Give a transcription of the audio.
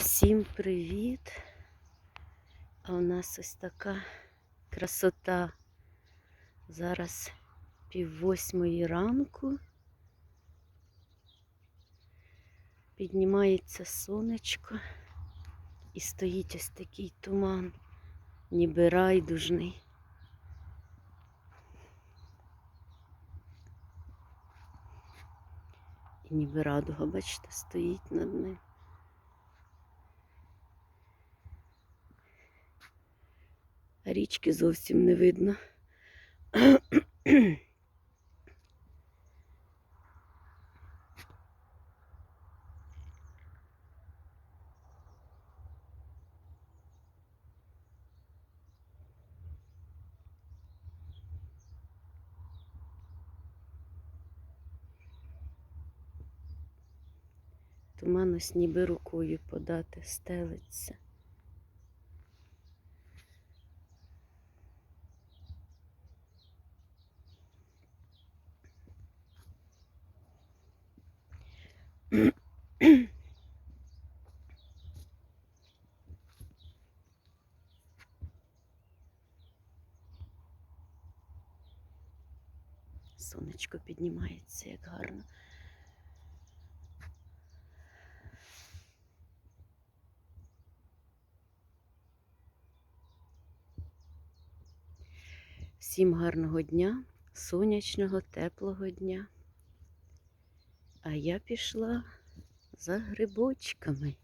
Всім привіт! А у нас ось така красота. Зараз пів восьмої ранку. Піднімається сонечко і стоїть ось такий туман, ніби райдужний. І ніби радуга, бачите, стоїть над ним. Річки зовсім не видно. Туман ось ніби рукою подати стелиться. Сонечко піднімається, як гарно. Всім гарного дня, сонячного, теплого дня. А я пішла за грибочками.